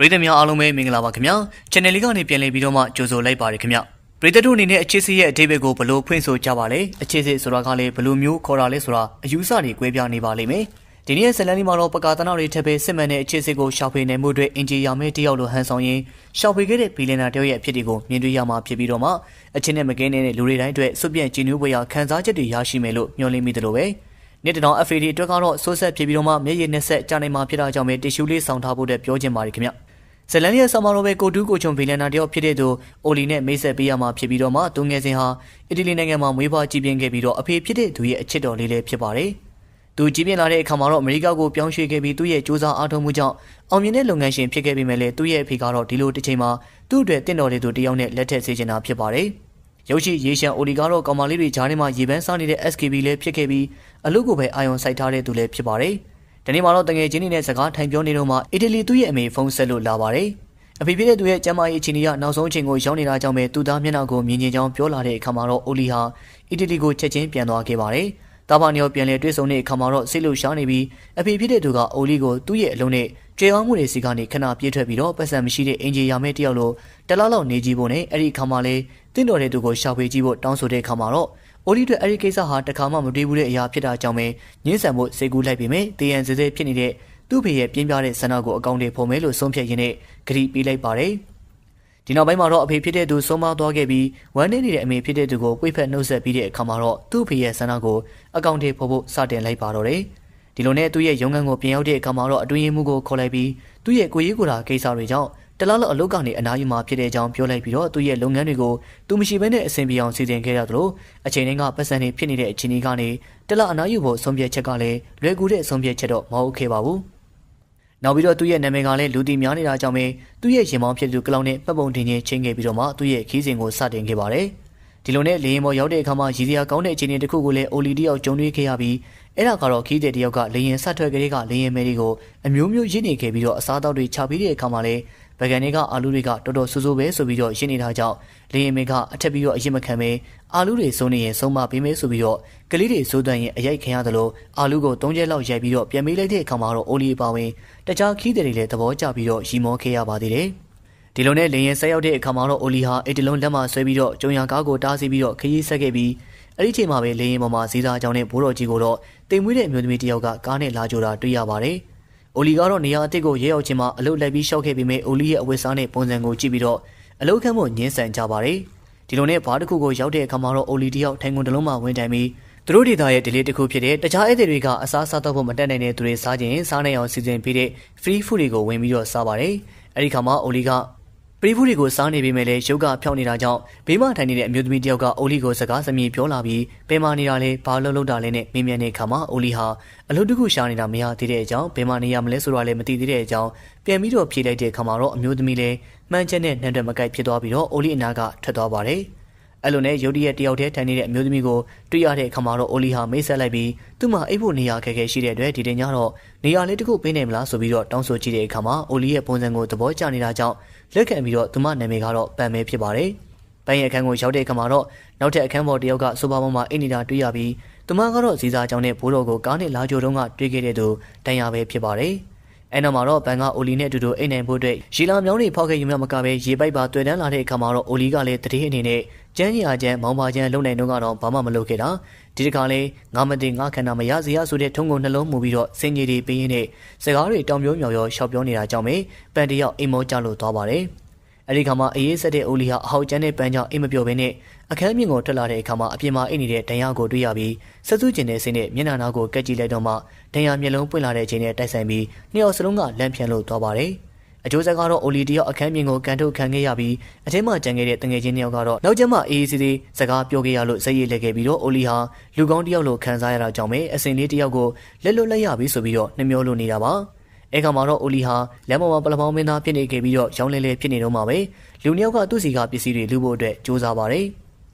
ပရိသတ်များအားလုံးပဲမင်္ဂလာပါခင်ဗျာ channel လေးကနေပြန်လည်ပြီးတော့မှကြိုဆိုလိုက်ပါရခင်ဗျာပရိသတ်တို့အနေနဲ့အခြေစစ်ရဲ့အသေးဘက်ကိုဘလို့ဖွင့်ဆိုကြပါလဲအခြေစစ်ဆိုတာကလည်းဘလို့မျိုးခေါ်တာလဲဆိုတာအယူဆတွေကွဲပြားနေပါလိမ့်မယ်ဒီနေ့ဇလန်လေးမှာတော့ပကာသနာတွေထပ်ပဲစစ်မှန်တဲ့အခြေစစ်ကိုရှောက်ဖေနေမှုတွေအင်ဂျီယာမဲတယောက်လိုဟန်ဆောင်ရင်ရှောက်ဖေခဲ့တဲ့ဘီလီယံနာတယောက်ရဲ့အဖြစ်တွေကိုမြင်တွေ့ရမှာဖြစ်ပြီးတော့မှအချင်းနဲ့မကင်းတဲ့လူတွေတိုင်းအတွက်စွပြန့်ကြည်နူးပွဲရခန်းစားချက်တွေရရှိမယ်လို့မျှော်လင့်မိတယ်လို့ပဲနေ့တတောင် FAD အတွက်ကတော့စိုးဆက်ဖြစ်ပြီးတော့မှမျက်ရည်နဲ့ဆက်ကြာနေမှာဖြစ်တာကြောင့်ပဲတ िश ူးလေးဆောင်ထားဖို့အတွက်ပြောချင်ပါတယ်ခင်ဗျ ဇလန်ရဲ့ဆာမာရိုပဲကိုတူးကိုချုံဗီလန်နာတယောက်ဖြစ်တဲ့သူအိုလီနဲ့မိတ်ဆက်ပေးရမှာဖြစ်ပြီးတော့မှသူငယ်စဉ်ဟာအီတလီနိုင်ငံမှာမွေးဖွားကြီးပြင်းခဲ့ပြီးတော့အဖေဖြစ်တဲ့သူရဲ့အချစ်တော်လေးလည်းဖြစ်ပါတယ်။သူကြီးပြင်းလာတဲ့အခါမှာတော့အမေရိကကိုပြောင်းရွှေ့ခဲ့ပြီးသူ့ရဲ့စူးစမ်းအားထုတ်မှုကြောင့်အောင်မြင်တဲ့လုပ်ငန်းရှင်ဖြစ်ခဲ့ပြီးမှလည်းသူ့ရဲ့အဖေကတော့ဒီလိုတစ်ချိန်မှာသူ့အတွက်တင့်တော်တဲ့သူတယောက်နဲ့လက်ထပ်စေချင်တာဖြစ်ပါတယ်။ရုပ်ရှိရေရှမ်းအိုလီကတော့ကောင်မလေးတွေဂျားထဲမှာရေပန်းစားနေတဲ့ SKB လည်းဖြစ်ခဲ့ပြီးအလုပ်ကိုပဲအာယုံစိုက်ထားတဲ့သူလည်းဖြစ်ပါတယ်။ ဒီနေ့မှာတော့တငယ်ချင်းတွေနဲ့စကားထိုင်ပြောနေတော့မှအီတလီသူ့ရဲ့အမေဖုန်းဆက်လို့လာပါတယ်။အဖေဖြစ်တဲ့သူရဲ့ကျမ်းမာရေးအခြေအနေကနောက်ဆုံးအချိန်ကိုရောက်နေတာကြောင့်ပဲသူသားမျက်နှာကိုမြင်ကျင်ကြောင်းပြောလာတဲ့အခါမှာတော့အိုလီဟာအီတလီကိုချက်ချင်းပြန်သွားခဲ့ပါတယ်။တာဘာနီယောပြန်လည်တွေ့ဆုံတဲ့အခါမှာတော့စိတ်လှုပ်ရှားနေပြီးအဖေဖြစ်တဲ့သူကအိုလီကိုသူ့ရဲ့အလုံးနဲ့ကြေအောင်မှုတွေစီကနေခဏပြေးထွက်ပြီးတော့ပတ်စံမရှိတဲ့အင်ဂျီယာမဲတယောက်လိုတလားလောက်နေကြည့်ဖို့နဲ့အဲ့ဒီအခါမှာလေတင့်တော်တဲ့သူကိုရှာဖွေကြည့်ဖို့တောင်းဆိုတဲ့အခါမှာတော့ အိုလီတို့အဲ့ဒီကိစ္စဟာတခါမှမတွေးဘူးတဲ့အရာဖြစ်တာကြောင့်ပဲညှင်းဆန်ဖို့စိတ်ကူးလိုက်ပြီးမြဲတေးရန်စဲစဲဖြစ်နေတဲ့သူ့ဖေရဲ့ပြင်းပြတဲ့ဆန္ဒကိုအကောင့်တွေပုံမဲလို့ဆုံးဖြတ်ရင်းနဲ့ဂရီပေးလိုက်ပါတယ်။ဒီနောက်ပိုင်းမှာတော့အဖေဖြစ်တဲ့သူဆုံးမသွားခဲ့ပြီးဝမ်းနေနေတဲ့အမေဖြစ်တဲ့သူကိုပွေ့ဖက်နှုတ်ဆက်ပြီးတဲ့အခါမှာတော့သူ့ဖေရဲ့ဆန္ဒကိုအကောင့်တွေဖို့ဖို့စတင်လိုက်ပါတော့တယ်။ဒီလိုနဲ့သူ့ရဲ့ရုံးခန်းကိုပြင်ရောက်တဲ့အခါမှာတော့အတွင်းရေးမှုကိုခေါ်လိုက်ပြီးသူ့ရဲ့ကိုရေးကိုယ်တာကိစ္စတွေကြောင့် တလားလောက်အလုပ်ကနေအနားယူမှာဖြစ်တဲ့အကြောင်းပြောလိုက်ပြီးတော့သူ့ရဲ့လုပ်ငန်းတွေကိုသူမရှိဘဲနဲ့အဆင်ပြေအောင်စီစဉ်ခဲ့ရသလိုအချိန်တိုင်းကပတ်စံနေဖြစ်နေတဲ့အခြေအနေကနေတလားအနားယူဖို့ဆုံးဖြတ်ချက်ကလည်းလွယ်ကူတဲ့ဆုံးဖြတ်ချက်တော့မဟုတ်ခဲ့ပါဘူး။နောက်ပြီးတော့သူ့ရဲ့နာမည်ကလည်းလူတီများနေတာကြောင့်ပဲသူ့ရဲ့ရင်မောင်းဖြစ်သူကလောင်နဲ့ပတ်ပုံတင်ချင်းချင်းခဲ့ပြီးတော့မှသူ့ရဲ့ခီးစဉ်ကိုစတင်ခဲ့ပါတယ်။ဒီလိုနဲ့လေရင်ပေါ်ရောက်တဲ့အခါမှာရည်စရာကောင်းတဲ့အခြေအနေတစ်ခုကိုလည်းအိုလီတယောက်ကြုံတွေ့ခဲ့ရပြီးအဲ့ဒါကတော့ခီးတဲ့တယောက်ကလေရင်ဆက်ထွက်ကလေးကလေရင်မဲတွေကိုအမျိုးမျိုးရင့်နေခဲ့ပြီးတော့အစားအသောက်တွေချပြီးတဲ့အခါမှာလည်း ဗကန်တွေကအာလူတွေကတော်တော်ဆူဆူပဲဆိုပြီးတော့ရင်းနေတာကြောင့်လေရင်မေကအထက်ပြီးတော့အရင်မခံပဲအာလူတွေစိုးနေရင်ဆုံးမပေးမယ်ဆိုပြီးတော့ကလေးတွေစိုးတန်ရင်အရိုက်ခံရတယ်လို့အာလူကို၃ချက်လောက်ရိုက်ပြီးတော့ပြန်မေးလိုက်တဲ့အခါမှာတော့အိုလီပါဝင်တခြားခီးတွေလည်းသဘောကျပြီးတော့ရီမောခဲ့ရပါသေးတယ်ဒီလိုနဲ့လေရင်ဆက်ရောက်တဲ့အခါမှာတော့အိုလီဟာအိတ်တလုံးလက်မဆွဲပြီးတော့ကျုံရကားကိုတားဆီးပြီးတော့ခရီးဆက်ခဲ့ပြီးအဲ့ဒီချိန်မှာပဲလေရင်ပေါ်မှာဇီးသားကြောင်နဲ့ဘိုးတော်ကြီးကိုတော့တိမ်မွေးတဲ့အမျိုးသမီးတယောက်ကကားနဲ့လာကြတာတွေ့ရပါတယ်။ အိုလီကတော့နေရာအစ်စ်ကိုရဲရောက်ချင်းမှာအလုတ်လိုက်ပြီးရှောက်ခဲ့ပြီးမြဲအိုလီရဲ့အဝတ်စားနဲ့ပုံစံကိုကြည့်ပြီးတော့အလုတ်ခန့်ဖို့ညှင်းဆန်ကြပါတယ်ဒီလိုနဲ့ဘားတစ်ခုကိုရောက်တဲ့အခါမှာတော့အိုလီတယောက်ထိုင်ကုန်တစ်လုံးမှဝင်တိုင်ပြီးသူတို့ဒေသရဲ့ delay တစ်ခုဖြစ်တဲ့တခြားဧည့်သည်တွေကအစားစားတော့ဖို့မတက်နိုင်တဲ့သူတွေစားခြင်းစားနိုင်အောင်စီစဉ်ပေးတဲ့ free food တွေကိုဝင်ပြီးတော့စားပါတယ်အဲဒီခါမှာအိုလီက ပရိဖူတွေကိုစားနေပေမဲ့လည်းရုပ်ကဖြောင်းနေတာကြောင့်ဘေးမှာထိုင်နေတဲ့အမျိုးသမီးတယောက်ကအိုလီကိုစကားစမြည်ပြောလာပြီးဘယ်မှာနေတာလဲဘာလို့လုပ်တာလဲနဲ့မေးမြန်းတဲ့အခါမှာအိုလီဟာအလုပ်တခုရှာနေတာမရသေးတဲ့အကြောင်းဘယ်မှာနေရမလဲဆိုတာလည်းမသိသေးတဲ့အကြောင်းပြန်ပြီးတော့ဖြေလိုက်တဲ့အခါမှာတော့အမျိုးသမီးလည်းမှန်ချက်နဲ့နှံ့တယ်မကိုက်ဖြစ်သွားပြီးတော့အိုလီအနာကထွက်သွားပါတယ်။အဲ့လိုနဲ့ယုတ်တရက်တယောက်တည်းထိုင်နေတဲ့အမျိုးသမီးကိုတွေ့ရတဲ့အခါမှာတော့အိုလီဟာမိတ်ဆက်လိုက်ပြီးသူ့မှာအိပ်ဖို့နေရာခဲခဲရှိတဲ့အတွက်ဒီတင်ညတော့နေရာလေးတစ်ခုပေးနိုင်မလားဆိုပြီးတော့တောင်းဆိုကြည့်တဲ့အခါမှာအိုလီရဲ့ပုံစံကိုသဘောကျနေတာကြောင့် လက်ခံပြီးတော့သူမနာမည်ကတော့ပန်မဲဖြစ်ပါတယ်။ပန်းရဲ့အခန်းကိုရောက်တဲ့အခါမှာတော့နောက်ထပ်အခန်းပေါ်တယောက်ကဆိုပါပေါ်မှာအိတ်နေတာတွေ့ရပြီးသူမကတော့ဇီစာကြောင့်နဲ့ဘိုးတော်ကိုကားနဲ့လာကြိုတုန်းကတွေ့ခဲ့တဲ့သူတန်ရပဲဖြစ်ပါတယ်။ အဲနောက်မှာတော့ဘန်ကအိုလီနဲ့အတူတူအိတ်နိုင်ဖို့အတွက်ရေလာမြောင်းတွေဖောက်ခဲ့ယူမြမကပဲရေပိုက်ပါတွေ့တန်းလာတဲ့အခါမှာတော့အိုလီကလည်းတတိအနေနဲ့ကျန်းရာကျန်းမောင်ပါကျန်းလုံနိုင်တော့ကတော့ဘာမှမလုပ်ခဲ့တာဒီတခါလေးငါမတင်ငါခန္ဓာမရစီရဆိုတဲ့ထုံးကုန်နှလုံးမူပြီးတော့စင်ကြီးတွေပေးရင်းနဲ့စကားတွေတောင်ပြောမြော်ရောရှောက်ပြောနေတာကြောင့်ပဲပန်တယောက်အိမ်မောကြလို့သွားပါတယ် အဲဒီခါမှာအေးဆက်တဲ့အိုလီဟာအဟောက်ကျန်းတဲ့ပန်းကြောင့်အိမ်မပြောဘဲနဲ့အခန်းမြင့်ကိုထွက်လာတဲ့အခါမှာအပြင်မှာအိတ်နေတဲ့ဒဏ်ရာကိုတွေ့ရပြီးဆက်စုကျင်တဲ့စိတ်နဲ့မျက်နှာနာကိုကက်ကြည့်လိုက်တော့မှဒဏ်ရာမျက်လုံးပွင့်လာတဲ့အချိန်နဲ့တိုက်ဆိုင်ပြီးနှစ်ယောက်စလုံးကလန့်ဖြန့်လို့သွားပါတယ်။အကျိုးဆက်ကတော့အိုလီတယောက်အခန်းမြင့်ကိုကန်ထုတ်ခံခဲ့ရပြီးအထင်းမှကြံခဲ့တဲ့တငယ်ချင်းနှစ်ယောက်ကတော့နောက်ကျမှအေးအေးဆေးဆေးစကားပြောခဲ့ရလို့ဇက်ရည်လက်ခဲ့ပြီးတော့အိုလီဟာလူကောင်းတယောက်လိုခံစားရတာကြောင့်ပဲအစင်လေးတယောက်ကိုလက်လွတ်လက်ရပြီးဆိုပြီးတော့နှမျောလို့နေတာပါ။ အဲကမှာတော့အိုလီဟာလမ်းပေါ်မှာပလမောင်းမင်းသားဖြစ်နေခဲ့ပြီးတော့ရောင်းလဲလဲဖြစ်နေတော့မှာပဲလူနှစ်ယောက်ကသူ့စီကပစ္စည်းတွေလူဖို့အတွက်စူးစမ်းပါတယ်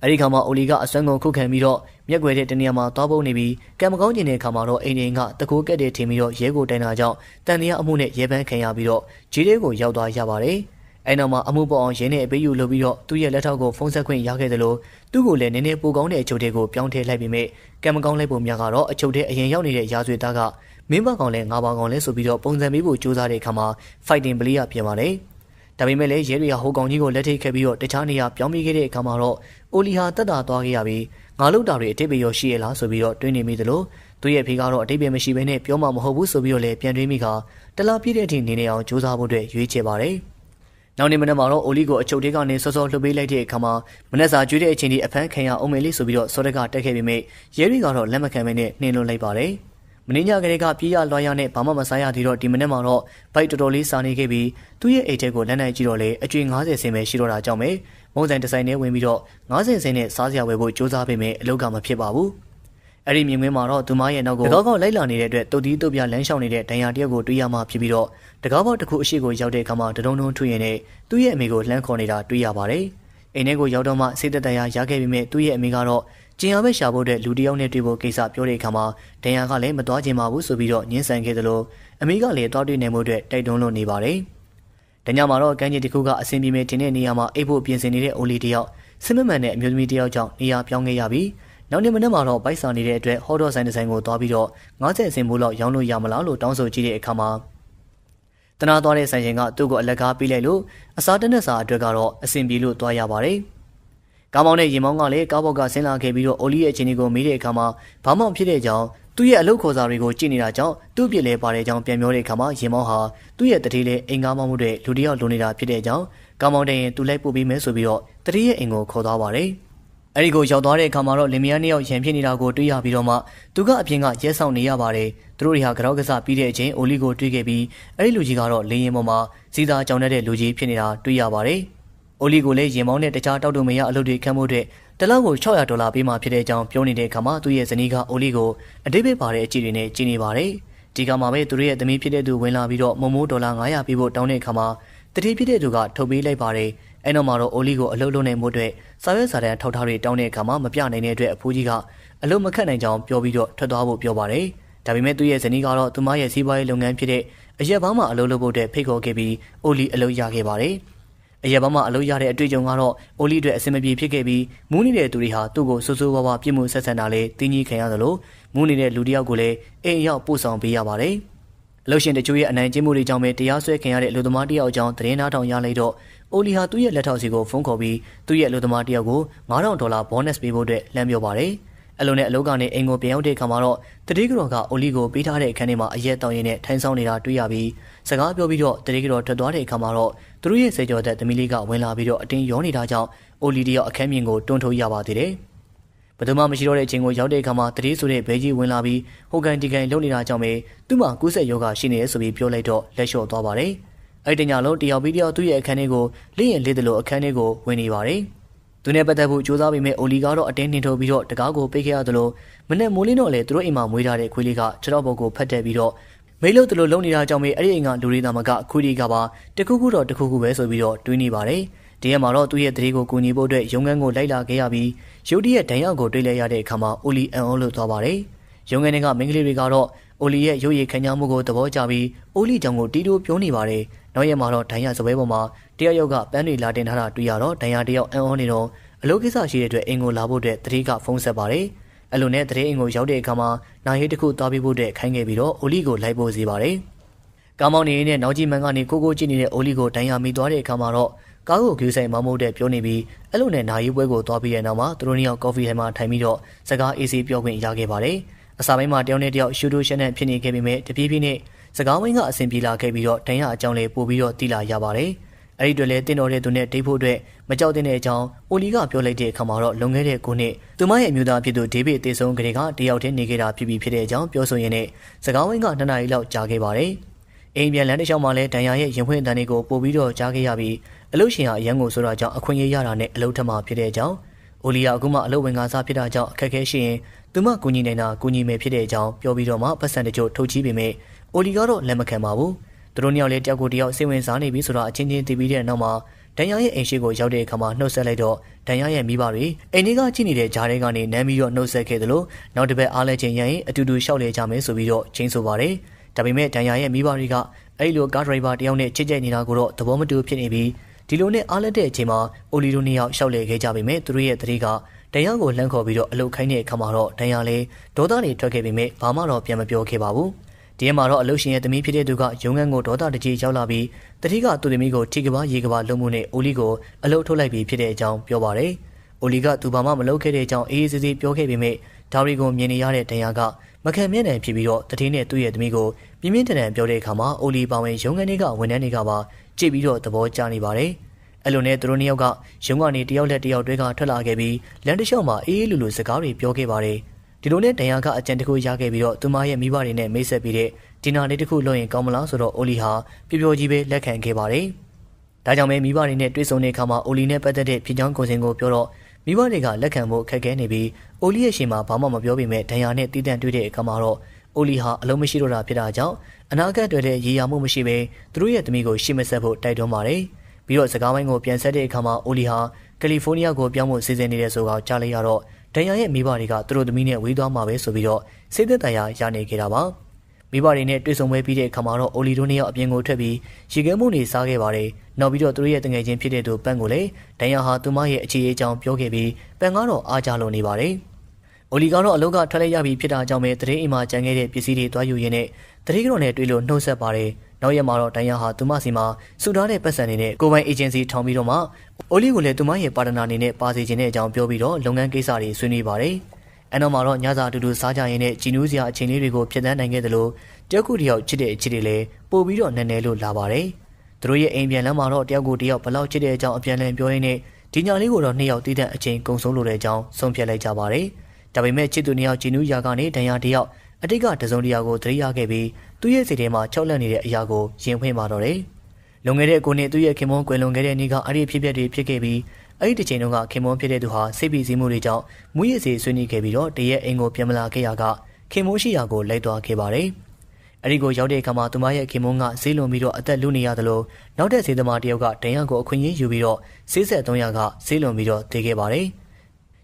အဲဒီခါမှာအိုလီကအစွမ်းကုန်ခုခံပြီးတော့မျက်ွယ်တဲ့တနေရာမှာသွားပုတ်နေပြီးကံမကောင်းကျင်တဲ့ခါမှာတော့အိမ်အိမ်ကတကိုးကက်တဲ့ထင်ပြီးတော့ရဲကိုတိုင်တာကြောင့်တန်တရားအမှုနဲ့ရဲပန်းခံရပြီးတော့ဂျီးလေးကိုရောက်သွားရပါတယ်အဲနောက်မှာအမှုပေါ်အောင်ရင်းနဲ့အပေးယူလုပ်ပြီးတော့သူ့ရဲ့လက်ထောက်ကိုဖုန်းဆက်ခွင့်ရခဲ့သလိုသူ့ကိုလည်းနည်းနည်းပိုကောင်းတဲ့အချုပ်တွေကိုပြောင်းထည့်လိုက်ပြီးမြဲကံမကောင်းလိုက်ပုံများကတော့အချုပ်ထဲအရင်ရောက်နေတဲ့ရာဇဝေသားက မင်းဘကောင်လဲငါဘကောင်လဲဆိုပြီးတော့ပုံစံပေးဖို့ကြိုးစားတဲ့အခါမှာ fighting play ရပြင်ပါတယ်။ဒါပေမဲ့လည်းရဲတွေကဟိုကောင်ကြီးကိုလက်ထိတ်ခဲ့ပြီးတော့တခြားနေရာပြောင်းပြေးခဲ့တဲ့အခါမှာတော့အိုလီဟာတက်တာသွားခဲ့ရပြီးငါလုတာတွေအတိတ်ပဲရောရှိရလားဆိုပြီးတော့တွေးနေမိသလိုသူ့ရဲ့ဖေကတော့အတိတ်ပဲမရှိဘဲနဲ့ပြောမှမဟုတ်ဘူးဆိုပြီးတော့လည်းပြန်တွေးမိကတလားပြည့်တဲ့အထိနေနေအောင်ကြိုးစားဖို့အတွက်ရွေးချယ်ပါတယ်။နောက်နေ့မနက်မှာတော့အိုလီကိုအချုပ်တေးကနေစောစောလှုပ်ပေးလိုက်တဲ့အခါမှာမနက်စာကျွေးတဲ့အချိန်ဒီအဖမ်းခံရအောင်မယ်လေးဆိုပြီးတော့စောတကတက်ခဲ့ပြီးမြဲရဲတွေကတော့လက်မခံမဲနဲ့နှင်းလွန်လိုက်ပါတယ်။ မင်းညကလေးကပြေးရလွှားရနဲ့ဘာမှမစားရသေးတော့ဒီမနေ့မှတော့ဘိုက်တော်တော်လေးစားနေခဲ့ပြီးသူ့ရဲ့အိတ်ထဲကိုလက်နိုင်ကြည့်တော့လေအကျွေ90ဆင်းပဲရှိတော့တာကြောင့်ပဲမုံဆိုင်ဒီဇိုင်းနဲ့ဝင်ပြီးတော့90ဆင်းနဲ့စားစရာဝယ်ဖို့စူးစမ်းပေးမယ်အလုပ်ကမဖြစ်ပါဘူး။အဲ့ဒီမြင်ကွင်းမှာတော့သူမရဲ့နောက်ကိုတကောက်ကောက်လိုက်လာနေတဲ့အတွက်တုတ်တီးတုတ်ပြလမ်းလျှောက်နေတဲ့ဒဏ်ရာတယောက်ကိုတွေ့ရမှဖြစ်ပြီးတော့တကောက်ပေါက်တစ်ခုအရှိကိုရောက်တဲ့အခါမှာတဒုံဒုံထွေရင်နဲ့သူ့ရဲ့အမေကိုလှမ်းခေါ်နေတာတွေ့ရပါတယ်။အိမ်ထဲကိုရောက်တော့မှစိတ်သက်သာရရခဲ့ပြီးမြဲသူ့ရဲ့အမေကတော့ ကျင်ရဘက်ရှာဖို့အတွက်လူတယောက်နဲ့တွေ့ဖို့ကိစ္စပြောတဲ့အခါမှာဒဏ်ရာကလည်းမသွားချင်ပါဘူးဆိုပြီးတော့ညှင်းဆန်ခဲ့သလိုအမေကလည်းတွားတွေ့နေမှုအတွက်တိုက်တွန်းလို့နေပါတယ်။တညမှာတော့ကမ်းခြေတစ်ခုကအဆင်ပြေမဲ့တင်တဲ့နေရာမှာအိပ်ဖို့ပြင်ဆင်နေတဲ့အိုလီတယောက်စမမန်နဲ့အမျိုးသမီးတယောက်ကြောင့်နေရာပြောင်းခဲ့ရပြီးနောက်နေ့မနေ့မှာတော့ဘိုက်စာနေတဲ့အတွက်ဟော်ဒေါ်ဆိုင်ဒီဇိုင်းကိုတွားပြီးတော့90အစင်မိုးလောက်ရောင်းလို့ရမလားလို့တောင်းဆိုကြည့်တဲ့အခါမှာတနာသွားတဲ့ဆိုင်ရှင်ကသူ့ကိုအလက်ကားပေးလိုက်လို့အစားတနက်စာအတွက်ကတော့အဆင်ပြေလို့တွားရပါတယ်။ ကားမောင်းတဲ့ရင်မောင်းကလည်းကားဘောက်ကဆင်းလာခဲ့ပြီးတော့အိုလီရဲ့အချင်းကိုမေးတဲ့အခါမှာဘာမှမဖြစ်တဲ့ကြောင်းသူ့ရဲ့အလုပ်ခေါ်စာတွေကိုကြည့်နေတာကြောင့်သူ့ပြစ်လဲပါတဲ့ကြောင်းပြန်ပြောတဲ့အခါမှာရင်မောင်းဟာသူ့ရဲ့တတိလေးအိမ်ကားမောင်းမှုတွေလူတယောက်လိုနေတာဖြစ်တဲ့ကြောင်းကားမောင်းတဲ့ရင်သူလိုက်ပို့ပြီးမယ်ဆိုပြီးတော့တတိရဲ့အိမ်ကိုခေါ်သွားပါတယ်။အဲဒီကိုရောက်သွားတဲ့အခါမှာတော့လင်မယားနှစ်ယောက်ရန်ဖြစ်နေတာကိုတွေ့ရပြီးတော့မှသူကအပြင်ကရဲဆောင်နေရပါတယ်။သူတို့တွေဟာကြောက်ကစားပြီးတဲ့အချိန်အိုလီကိုတွေ့ခဲ့ပြီးအဲဒီလူကြီးကတော့လေရင်ပေါ်မှာစီးသားကြောင်တဲ့လူကြီးဖြစ်နေတာတွေ့ရပါတယ်။ အိုလီကိုလည်းရင်မောင်းနဲ့တခြားတောက်တုံမရအလုပ်တွေခံမှုတဲ့တလောက်ကို600ဒေါ်လာပေးမှဖြစ်တဲ့အကြောင်းပြောနေတဲ့အခါမှာသူ့ရဲ့ဇနီးကအိုလီကိုအတိတ်ပဲပါတဲ့အကြည့်တွေနဲ့ကြည်နေပါတယ်။ဒီကမှာပဲသူတို့ရဲ့သမီးဖြစ်တဲ့သူဝင်လာပြီးတော့မုံမိုးဒေါ်လာ900ပေးဖို့တောင်းတဲ့အခါမှာတတိဖြစ်တဲ့သူကထုတ်ပေးလိုက်ပါတယ်။အဲနောက်မှာတော့အိုလီကိုအလုပ်လုပ်နေမှုအတွက်စာရွက်စာတမ်းထောက်ထားတွေတောင်းတဲ့အခါမှာမပြနိုင်တဲ့အတွက်အဖိုးကြီးကအလုပ်မခတ်နိုင်ကြောင်းပြောပြီးတော့ထွက်သွားဖို့ပြောပါတယ်။ဒါပေမဲ့သူ့ရဲ့ဇနီးကတော့သူမရဲ့စီးပွားရေးလုပ်ငန်းဖြစ်တဲ့အရက်ဘားမှာအလုပ်လုပ်ဖို့အတွက်ဖိတ်ခေါ်ခဲ့ပြီးအိုလီအလုပ်ရခဲ့ပါတယ်။ အရက်ဘာမှအလုပ်ရတဲ့အတွေ့အကြုံကတော့အိုလီအတွက်အဆင်မပြေဖြစ်ခဲ့ပြီးမူးနေတဲ့သူတွေဟာသူ့ကိုဆိုးဆိုးဝါးဝါပြစ်မှုဆက်ဆံတာလေတင်းကြီးခံရသလိုမူးနေတဲ့လူတစ်ယောက်ကိုလည်းအိမ်ရောက်ပို့ဆောင်ပေးရပါတယ်။အလုပ်ရှင်တချို့ရဲ့အနိုင်ကျင့်မှုတွေကြောင့်ပဲတရားစွဲခံရတဲ့လူသမားတစ်ယောက်အကြောင်းသတင်းနာထောင်ရလိုက်တော့အိုလီဟာသူ့ရဲ့လက်ထောက်စီကိုဖုန်းခေါ်ပြီးသူ့ရဲ့လူသမားတစ်ယောက်ကို9000ဒေါ်လာဘောနပ်ပေးဖို့အတွက်လမ်းပြောပါတယ်။အလုံးနဲ့အလုံးကနေအိမ်ကိုပြန်ရောက်တဲ့အခါမှာတော့တတိကတော်ကအိုလီကိုပေးထားတဲ့အခန်းထဲမှာအရက်တောင်းရင်းနဲ့ထိုင်ဆောင်နေတာတွေ့ရပြီးစကားပြောပြီးတော့တတိကတော်ထွက်သွားတဲ့အခါမှာတော့ သူတို့ရဲ့စေကျော်သက်သမီးလေးကဝင်လာပြီးတော့အတင်းရောနေတာကြောင့်အိုလီတယောက်အခန်းမြင်ကိုတွန်းထုတ်ရပါသေးတယ်။ဘယ်သူမှမရှိတော့တဲ့အချိန်ကိုရောက်တဲ့အခါမှာတတိဆိုတဲ့ဘဲကြီးဝင်လာပြီးဟိုကန်ဒီကန်လုံနေတာကြောင့်ပဲသူ့မှာကူးဆက်ယောဂရှိနေရဆိုပြီးပြောလိုက်တော့လက်လျှော့သွားပါတယ်။အဲ့ဒီညလုံးတယောက်ပြီးတယောက်သူ့ရဲ့အခန်းထဲကိုလင်းရင်လေးတယ်လို့အခန်းထဲကိုဝင်နေပါတယ်။သူနဲ့ပတ်သက်ဖို့စူးစမ်းပေမဲ့အိုလီကတော့အတင်းနှင်ထုတ်ပြီးတော့တကားကိုပိတ်ခဲ့ရသလိုမနဲ့မိုးလင်းတော့လေသူတို့အိမ်မှာမွေးထားတဲ့ခွေးလေးကခြေတော့ဘုတ်ကိုဖတ်တက်ပြီးတော့ မိလို့သူလိုလုံနေတာကြောင့်ပဲအဲ့ဒီအိမ်ကလူတွေသားမကခွေးလေးကပါတခုခုတော့တခုခုပဲဆိုပြီးတော့တွေးနေပါတယ်ဒီရက်မှာတော့သူ့ရဲ့တရေကိုကူညီဖို့အတွက်ရုံငန်းကိုလိုက်လာခဲ့ရပြီးရုတ်တရက်ဒဏ်ရောက်ကိုတွေ့လဲရတဲ့အခါမှာအိုလီအန်အောလို့သွားပါတယ်ရုံငန်းတွေကမိန်းကလေးတွေကတော့အိုလီရဲ့ရုပ်ရည်ခံရမှုကိုသဘောကျပြီးအိုလီကြောင့်ကိုတီးတိုးပြောနေပါတယ်နောက်ရက်မှာတော့ဒဏ်ရစပွဲပေါ်မှာတယောက်ယောက်ကပန်းတွေလာတင်ထားတာတွေ့ရတော့ဒဏ်ရတယောက်အန်အောနေတော့အလုပ်ကိစ္စရှိတဲ့အတွက်အိမ်ကိုလာဖို့အတွက်တတိကဖုန်းဆက်ပါတယ်။ အဲ့လိုနဲ့တတိအိမ်ကိုရောက်တဲ့အခါမှာနိုင်ရေးတစ်ခုသွားပြီးဖို့အတွက်ခိုင်းခဲ့ပြီးတော့အိုလီကိုလိုက်ပို့စီပါတယ်။ကားမောင်းနေနဲ့နောက်ကြီးမန်ကနေကိုကိုကြည့်နေတဲ့အိုလီကိုဒဏ်ရာမိသွားတဲ့အခါမှာတော့ကားကိုကျူးဆိုင်မမိုးတဲ့ပြောနေပြီးအဲ့လိုနဲ့နိုင်ရေးပွဲကိုသွားပြီးတဲ့နောက်မှာသူတို့နှစ်ယောက်ကော်ဖီထိုင်မှာထိုင်ပြီးတော့စကားအေးဆေးပြောခွင့်ရခဲ့ပါတယ်။အစာပိုင်းမှာတယောက်နဲ့တယောက်ရှူတိုးရှင်းတဲ့ဖြစ်နေခဲ့ပေမဲ့တပြေးပြေးနဲ့စကားဝင်းကအဆင်ပြေလာခဲ့ပြီးတော့ဒဏ်ရာအကြောင်းလေးပို့ပြီးတော့တီးလာရပါတယ်။ အဲ့ဒီတွေလည်းတင်တော်တဲ့သူနဲ့ဒိတ်ဖို့အတွက်မကြောက်တဲ့အကြောင်းအိုလီကပြောလိုက်တဲ့အခါမှာတော့လွန်ခဲ့တဲ့ခုနှစ်သူမရဲ့အမျိုးသားဖြစ်သူဒေးဗစ်တေဆုံးကလေးကတယောက်တည်းနေခဲ့တာဖြစ်ပြီးဖြစ်တဲ့အကြောင်းပြောဆိုရင်းနဲ့စကားဝိုင်းကနှစ်နာရီလောက်ကြာခဲ့ပါတယ်။အိမ်ပြန်လမ်းတစ်လျှောက်မှာလည်းဒဏ်ရာရဲ့ရင်ခွင့်အတန်းတွေကိုပို့ပြီးတော့ကြားခဲ့ရပြီးအလုရှင်ဟာအရန်ကိုဆိုတာကြောင့်အခွင့်အရေးရတာနဲ့အလုထမဖြစ်တဲ့အကြောင်းအိုလီယာအခုမှအလုဝင်ကားစားဖြစ်တာကြောင့်အခက်အခဲရှိရင်သူမကူညီနေတာကူညီမယ်ဖြစ်တဲ့အကြောင်းပြောပြီးတော့မှပတ်စံတချို့ထုတ်ချီးပေမဲ့အိုလီကတော့လက်မခံပါဘူး။ သူတို့နှစ်ယောက်လည်းတယောက်ကိုတယောက်စိတ်ဝင်စားနေပြီဆိုတော့အချင်းချင်းသိပြီးတဲ့နောက်မှာဒန်ယာရဲ့အိမ်ရှိကိုရောက်တဲ့အခါမှာနှုတ်ဆက်လိုက်တော့ဒန်ယာရဲ့မိဘတွေအိမ်ကြီးကကြည့်နေတဲ့ဂျားတွေကနေနမ်းပြီးတော့နှုတ်ဆက်ခဲ့တယ်လို့နောက်တစ်ပတ်အားလဲချင်းရရင်အတူတူရှောက်လေကြမယ်ဆိုပြီးတော့ချင်းဆိုပါတယ်ဒါပေမဲ့ဒန်ယာရဲ့မိဘတွေကအဲ့လိုကားဒရိုင်ဘာတယောက်နဲ့ချစ်ကြိုက်နေတာကိုတော့သဘောမတူဖြစ်နေပြီးဒီလိုနဲ့အားလက်တဲ့အချိန်မှာအိုလီတို့နှစ်ယောက်ရှောက်လေခဲ့ကြပေမဲ့သူတို့ရဲ့တတိကဒန်ယာကိုလှမ်းခေါ်ပြီးတော့အလုတ်ခိုင်းတဲ့အခါမှာတော့ဒန်ယာလည်းဒေါသတွေထွက်ခဲ့ပေမဲ့ဘာမှတော့ပြန်မပြောခဲ့ပါဘူး ဒီမှာတော့အလုရှင်ရဲ့သမီးဖြစ်တဲ့သူကရုံငန်းကိုဒေါသတကြီးရောက်လာပြီးတတိကသူ့သမီးကိုထိကဘာရေကဘာလုံမှုနဲ့အိုလီကိုအလုထုတ်လိုက်ပြီးဖြစ်တဲ့အကြောင်းပြောပါတယ်။အိုလီကသူဘာမှမလုပ်ခဲ့တဲ့အကြောင်းအေးအေးဆေးဆေးပြောခဲ့ပေမဲ့ဒါရီကိုမြင်နေရတဲ့တန်ရာကမခံမျက်နှာဖြစ်ပြီးတော့တတိနဲ့သူ့ရဲ့သမီးကိုပြင်းပြင်းထန်ထန်ပြောတဲ့အခါမှာအိုလီပါဝင်ရုံငန်းတွေကဝန်ထမ်းတွေကပါကြည့်ပြီးတော့သဘောကျနေပါတယ်။အဲ့လိုနဲ့သူတို့နှစ်ယောက်ကရုံကနေတယောက်လက်တယောက်တွဲကထွက်လာခဲ့ပြီးလမ်းတစ်လျှောက်မှာအေးအေးလူလူစကားတွေပြောခဲ့ပါတယ်။ ဒီလိုနဲ့တန်ရာကအကြံတစ်ခုရခဲ့ပြီးတော့သူမရဲ့မိဘတွေနဲ့မိတ်ဆက်ပြီးတဲ့ဒီနာလေးတစ်ခုလုပ်ရင်ကောင်းမလားဆိုတော့အိုလီဟာပျော်ပျော်ကြီးပဲလက်ခံခဲ့ပါတယ်။ဒါကြောင့်ပဲမိဘတွေနဲ့တွေ့ဆုံတဲ့အခါမှာအိုလီနဲ့ပတ်သက်တဲ့ဖြစ်ကြောင်းကိုယ်စဉ်ကိုပြောတော့မိဘတွေကလက်ခံဖို့ခက်ခဲနေပြီးအိုလီရဲ့ရှင်မှာဘာမှမပြောပေမဲ့ဒဏ်ရာနဲ့တည်တံ့တွေ့တဲ့အခါမှာတော့အိုလီဟာအလုံးမရှိတော့တာဖြစ်တာကြောင့်အနာဂတ်တွေတဲ့ရေရာမှုမရှိဘဲသူတို့ရဲ့သမီးကိုရှေ့မဆက်ဖို့တိုက်တွန်းပါတယ်။ပြီးတော့စကားဝိုင်းကိုပြန်ဆက်တဲ့အခါမှာအိုလီဟာကယ်လီဖိုးနီးယားကိုပြောင်းဖို့စီစဉ်နေတဲ့ဆိုတော့ကြားလိုက်ရတော့ ဒဏ်ရာရဲ့မိဘတွေကသူတို့သမီးနဲ့ဝေးသွားမှာပဲဆိုပြီးတော့စိတ်သက်သာရာရနေကြတာပါ။မိဘတွေနဲ့တွေ့ဆုံပွဲပြီးတဲ့အခါမှာတော့အိုလီတို့နှစ်ယောက်အပြင်ကိုထွက်ပြီးရေခဲမှုနေစားခဲ့ပါတယ်။နောက်ပြီးတော့သူတို့ရဲ့တငယ်ချင်းဖြစ်တဲ့သူပန်းကိုလည်းဒန်ယာဟာသူမရဲ့အခြေအကြောင်းပြောခဲ့ပြီးပန်းကတော့အားကြလို့နေပါတယ်။ အိုလီကတော့အလုပ်ကထွက်လိုက်ရပြီဖြစ်တာကြောင့်ပဲတရင်အိမ်မှာကြံခဲ့တဲ့ပစ္စည်းတွေတွားယူရင်းနဲ့တရင်ကတော့နဲ့တွေ့လို့နှုတ်ဆက်ပါတယ်။နောက်ရက်မှာတော့ဒန်ယာဟာသူမစီမှာစုထားတဲ့ပတ်စံတွေနဲ့ကိုပိုင်အေဂျင်စီထောင်ပြီးတော့မှအိုလီကိုလည်းသူမရဲ့ပါတနာအနေနဲ့ပါစီခြင်းတဲ့အကြောင်းပြောပြီးတော့လုပ်ငန်းကိစ္စတွေဆွေးနွေးပါတယ်။အနောက်မှာတော့ညစာအတူတူစားကြရင်းနဲ့ဂျီနူးစရာအချိန်လေးတွေကိုဖျက်ဆီးနိုင်ခဲ့သလိုတယောက်ခုတယောက်ချစ်တဲ့အချစ်တွေလည်းပို့ပြီးတော့နည်းနည်းလို့လာပါတယ်။သူတို့ရဲ့အိမ်ပြန်လမ်းမှာတော့တယောက်ကိုတယောက်ဘလောက်ချစ်တဲ့အကြောင်းအပြန်လည်ပြောရင်းနဲ့ဒီညာလေးကိုတော့နှစ်ယောက်တည်တဲ့အချိန်ကုံဆုံးလို့တဲ့အကြောင်းဆုံးဖြတ်လိုက်ကြပါတယ်။ ဒါပေမဲ့ချစ်သူနှစ်ယောက်ဂျီနူးယာကနေဒဏ်ရာတယောက်အတိတ်ကတစုံတရာကိုသတိရခဲ့ပြီးသူ့ရဲ့စိတ်ထဲမှာချောက်လန့်နေတဲ့အရာကိုရင်ဖွင့်ပါတော့တယ်။လွန်ခဲ့တဲ့ကိုနှစ်သူ့ရဲ့ခင်မွန်းကွယ်လွန်ခဲ့တဲ့နေ့ကအဲ့ဒီဖြစ်ပျက်တွေဖြစ်ခဲ့ပြီးအဲ့ဒီတစ်ချိန်တုန်းကခင်မွန်းဖြစ်တဲ့သူဟာစိတ်ပီစီမှုတွေကြောင့်မူရည်စီဆွေးနွေးခဲ့ပြီးတော့တရက်အိမ်ကိုပြန်မလာခဲ့ရကခင်မွန်းရှိရာကိုလိုက်သွားခဲ့ပါတယ်။အဲ့ဒီကိုရောက်တဲ့အခါမှာသူမရဲ့ခင်မွန်းကဈေးလွန်ပြီးတော့အသက်လူနေရသလိုနောက်တဲ့ဈေးသမားတယောက်ကဒဏ်ရာကိုအခွင့်အရေးယူပြီးတော့ဈေးဆက်3ရကဈေးလွန်ပြီးတော့တည်ခဲ့ပါတယ်။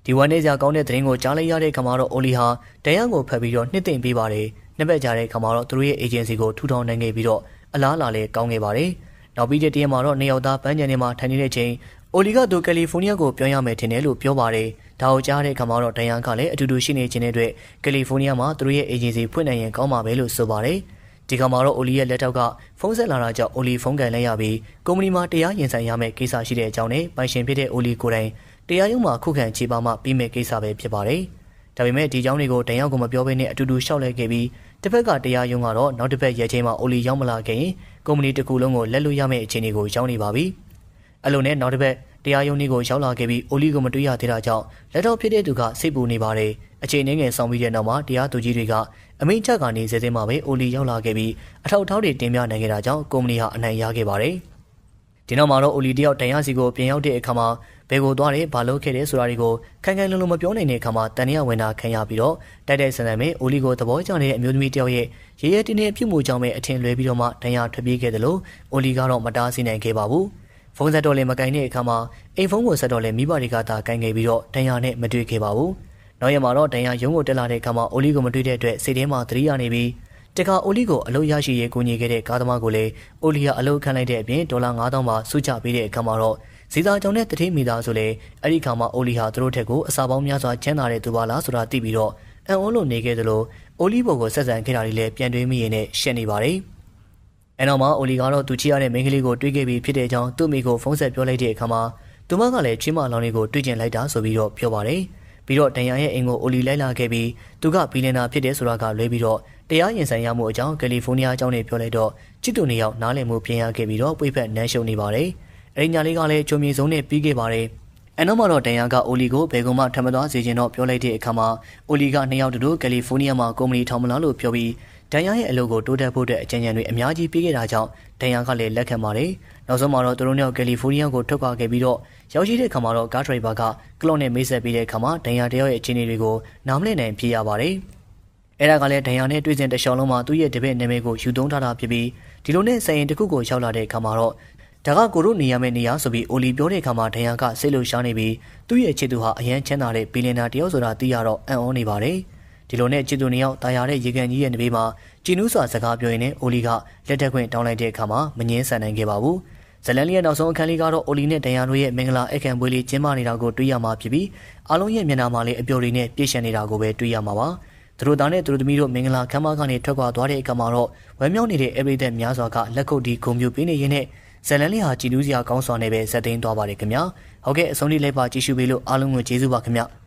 ဒီဝမ်းနေစရာကောင်းတဲ့သတင်းကိုကြားလိုက်ရတဲ့ခါမှာတော့အိုလီဟာဒဏ်ရာကိုဖတ်ပြီးတော့နှစ်သိမ့်ပေးပါတယ်။နှစ်ပတ်ကြာတဲ့ခါမှာတော့သူတို့ရဲ့ agency ကိုထူထောင်နိုင်ခဲ့ပြီးတော့အလားအလာလည်းကောင်းခဲ့ပါတယ်။နောက်ပြီးတဲ့တရက်မှာတော့နေရောက်သားပန်းချန်ထဲမှာထိုင်နေတဲ့ချိန်အိုလီကသူကယ်လီဖိုးနီးယားကိုပြောင်းရမယ်ထင်တယ်လို့ပြောပါတယ်။ဒါကိုကြားတဲ့အခါမှာတော့ဒန်ယန်ကလည်းအတူတူရှိနေခြင်းတဲ့အတွက်ကယ်လီဖိုးနီးယားမှာသူတို့ရဲ့ agency ဖွင့်နိုင်ရင်ကောင်းမှာပဲလို့ဆိုပါတယ်။ဒီကမှာတော့အိုလီရဲ့လက်ထောက်ကဖုန်းဆက်လာတာကြောင့်အိုလီဖုန်းကန်လိုက်ရပြီးကုမ္ပဏီမှာတရားရင်ဆိုင်ရမယ့်ကိစ္စရှိတဲ့အကြောင်းနဲ့ပိုင်ရှင်ဖြစ်တဲ့အိုလီကိုယ်တိုင် တရားရုံးမှာခုခံခြေပါမှပြီးမဲ့ကိစ္စပဲဖြစ်ပါတယ်။ဒါပေမဲ့ဒီကြောင်းတွေကိုဒန်ယန်ကမပြောဘဲနဲ့အတူတူရှောက်လဲခဲ့ပြီးတစ်ဖက်ကတရားရုံးကတော့နောက်တစ်ဖက်ရဲချင်းမှာအိုလီရောက်မလာခင်ကုမ္ပဏီတစ်ခုလုံးကိုလက်လွတ်ရမယ့်အခြေအနေကိုရောက်နေပါပြီ။အလုံးနဲ့နောက်တစ်ဖက်တရားရုံးကြီးကိုရောက်လာခဲ့ပြီးအိုလီကိုမတွေ့ရသေးတာကြောင့်လက်တော့ဖြစ်တဲ့သူကစိတ်ပူနေပါတယ်။အချိန်နှင်းငယ်ဆောင်ပြီးတဲ့နောက်မှာတရားသူကြီးတွေကအမိန့်ချက်ကနေစဲစဲမှာပဲအိုလီရောက်လာခဲ့ပြီးအထောက်အထောက်တွေတင်ပြနိုင်ခဲ့တာကြောင့်ကုမ္ပဏီဟာအနိုင်ရခဲ့ပါတယ်။ ဒီနောက်မှာတော့အိုလီတယောက်တန်ရစီကိုပြင်ရောက်တဲ့အခါမှာဘယ်ကိုသွားတယ်ဘာလုပ်ခဲ့တယ်ဆိုတာတွေကိုခိုင်ခိုင်လုံလုံမပြောနိုင်တဲ့အခါမှာတန်ရဝင်တာခံရပြီးတော့တိုက်တိုက်ဆန်ဆန်ပဲအိုလီကိုသဘောကျနေတဲ့အမျိုးသမီးတယောက်ရဲ့ရေရဲတင်းတင်းပြုမှုကြောင့်ပဲအထင်လွဲပြီးတော့မှတန်ရထွက်ပြေးခဲ့တယ်လို့အိုလီကတော့မတားဆီးနိုင်ခဲ့ပါဘူး။ဖုန်းဆက်တော့လည်းမကင်တဲ့အခါမှာအိမ်ဖုန်းကိုဆက်တော့လည်းမိဘတွေကသာကင်ခဲ့ပြီးတော့တန်ရနဲ့မတွေ့ခဲ့ပါဘူး။နောက်ရက်မှာတော့တန်ရရုံးကိုတက်လာတဲ့အခါမှာအိုလီကိုမတွေ့တဲ့အတွက်စိတ်ထဲမှာသတိရနေပြီး တခါအိုလီကိုအလုပ်ရရှိရေးကူညီခဲ့တဲ့ကားသမားကိုလည်းအိုလီကအလုပ်ခံလိုက်တဲ့အပြင်ဒေါ်လာ9000ပါစုချပေးတဲ့အခါမှာတော့ဇီတာကြောင့်နဲ့တတိမိသားဆိုလေအဲ့ဒီခါမှာအိုလီဟာသူတို့ထက်ကိုအစာပေါင်းများစွာချမ်းသာတဲ့သူပါလားဆိုတာသိပြီးတော့အံ့ဩလို့နေခဲ့သလိုအိုလီဘော်ကိုဆက်ဆံခဲ့တာတွေလည်းပြန်တွေးမိရင်နဲ့ရှက်နေပါတယ်။အဲနောက်မှာအိုလီကတော့သူချီရတဲ့မိန်းကလေးကိုတွေးခဲ့ပြီးဖြစ်တဲ့အကြောင်းသူ့မိကိုဖုန်းဆက်ပြောလိုက်တဲ့အခါမှာသူမကလည်းချီမလောင်လေးကိုတွေးကျင်လိုက်တာဆိုပြီးတော့ပြောပါတယ်။ ပြီးတော့တန်ရရဲ့အိမ်ကိုအိုလီလိုက်လာခဲ့ပြီးသူကဘီလင်နာဖြစ်တဲ့ဆိုတာကလွဲပြီးတော့တရားရင်ဆိုင်ရမှုအကြောင်းကယ်လီဖိုးနီးယားအကြောင်းတွေပြောလိုက်တော့ချစ်သူနှစ်ယောက်နားလည်မှုပြင်ရခဲ့ပြီးတော့ပွေဖက်နန်းရှုံနေပါတယ်။အဲဒီညာလေးကလည်းချုံမြေစုံနဲ့ပြီးခဲ့ပါတယ်။အနောက်မှာတော့တန်ယာကအိုလီကိုဘယ်ကုမှထမသွားစေချင်တော့ပြောလိုက်တဲ့အခါမှာအိုလီကနှစ်ယောက်တူကယ်လီဖိုးနီးယားမှာကုမ္ပဏီထောင်မလားလို့ပြောပြီး ဒန်ယာရဲ့အလုပ်ကိုတိုးတက်ဖို့အတွက်အကြံဉာဏ်တွေအများကြီးပေးခဲ့တာကြောင့်ဒန်ယာကလည်းလက်ခံပါတယ်။နောက်ဆုံးမှာတော့သူတို့နဲ့ကယ်လီဖိုးနီးယားကိုထုတ်ခွာခဲ့ပြီးတော့ရောက်ရှိတဲ့အခါမှာတော့ကားဒရိုက်ဘာကကလော့နဲ့မိတ်ဆက်ပြီးတဲ့အခါမှာဒန်ယာတယောက်ရဲ့အခြေအနေတွေကိုနားမလည်နိုင်ဖြစ်ရပါတယ်။အဲ့ဒါကလည်းဒန်ယာနဲ့တွေ့စဉ်တလျှောက်လုံးမှာသူ့ရဲ့တပည့်နာမည်ကိုယူသုံးထားတာဖြစ်ပြီးဒီလိုနဲ့စရင်တစ်ခုကိုရောက်လာတဲ့အခါမှာတော့ဒါကကိုတို့နေရမယ့်နေရာဆိုပြီးအိုလီပြောတဲ့အခါမှာဒန်ယာကစိတ်လှုပ်ရှားနေပြီးသူ့ရဲ့ချစ်သူဟာအရန်ချမ်းသာတဲ့ဘီလီယံနာတယောက်ဆိုတာသိရတော့အံ့ဩနေပါတယ်။ ဒီလိုနဲ့ချစ်သူနှစ်ယောက်တာယာတဲ့ရေကန်ကြီးရဲ့နဘေးမှာဂျီနူးစွာစကားပြောရင်းနဲ့အိုလီကလက်ထက်ခွင့်တောင်းလိုက်တဲ့အခါမှာမငင်းဆန်နိုင်ခဲ့ပါဘူး။ဇလန်လီရဲ့နောက်ဆုံးအခန်းလေးကတော့အိုလီနဲ့ဒန်ယာတို့ရဲ့မင်္ဂလာအခမ်းပွဲလေးကျင်းပနေတာကိုတွေ့ရမှာဖြစ်ပြီးအားလုံးရဲ့မျက်နှာမှာလည်းအပျော်တွေနဲ့ပြည့်ရှံနေတာကိုပဲတွေ့ရမှာပါ။သူသူတို့သားနဲ့သူတို့သမီးတို့မင်္ဂလာခမ်းမကနေထွက်ခွာသွားတဲ့အခါမှာတော့ဝမ်းမြောက်နေတဲ့အေဗရီသက်များစွာကလက်ခုပ်တီးဂုဏ်ပြုပေးနေရင်းနဲ့ဇလန်လေးဟာကြည်နူးစရာကောင်းစွာနဲ့ပဲဇက်သိမ်းသွားပါတယ်ခင်ဗျာဟုတ်ကဲ့အဆုံးထိလိုက်ပါကြည့်ရှုပေးလို့အားလုံးကိုကျေးဇူးပါခင်ဗျာ